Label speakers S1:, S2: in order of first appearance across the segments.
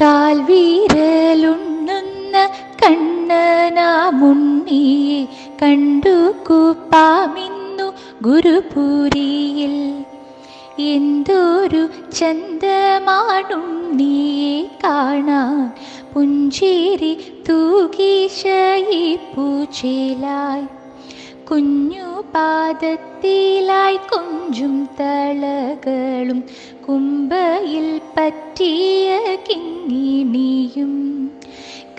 S1: കാൽവീരലുണ്ണുന്ന കണ്ണനാമുണ്ണിയെ കണ്ടു കൂപ്പാമിന്നു ഗുരുപുരിയിൽ. എന്തൊരു ചന്തമാണുണ്ണിയെ കാണാൻ. പുഞ്ചേരി തൂകീശയി തൂകീശയിപ്പൂച്ചേലായി കുഞ്ഞു പാദത്തിലായി കൊഞ്ചും തളകളും കുമ്പയിൽ പറ്റിയ കിങ്ങിണിയും.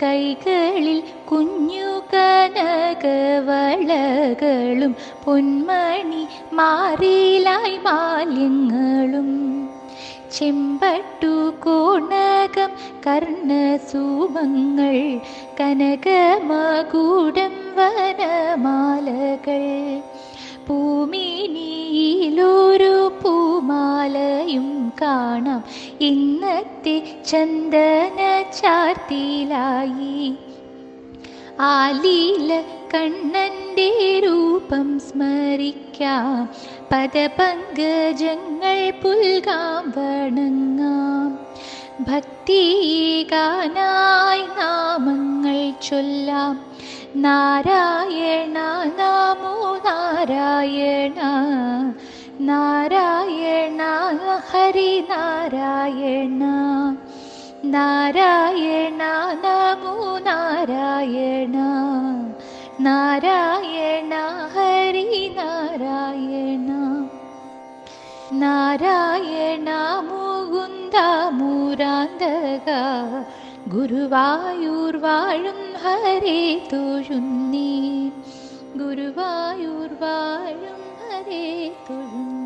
S1: കൈകളിൽ കുഞ്ഞു കനകവളകളും പൊന്മണി മാറിലായി മാലിങ്ങളും ചെമ്പട്ടു കോണകം കർണസൂമങ്ങൾ കനകമകൂടം വനമാലകൾ പൂമിനിയിലൊരു പൂമാലയും കാണാം. ഇന്നത്തെ ചന്ദന ചാർത്തിലായി. ആലീല കണ്ണന്റെ രൂപം സ്മരിക്കാം. പദപങ്കജങ്ങൾ പുൽകാം വണങ്ങാം. ഭക്തിഗാനായി നാമങ്ങൾ ചൊല്ലാം. നാരായണ नारायण नारायण हरि नारायण नारायण नमो नारायण नारायण हरि नारायण नारायण मु गुन्दा मुरान्दगा गुरुवायुर्वाळुं हरि तुषी ഗുരുവായൂർ വാഴും ഹരേ തൊഴുന്നീ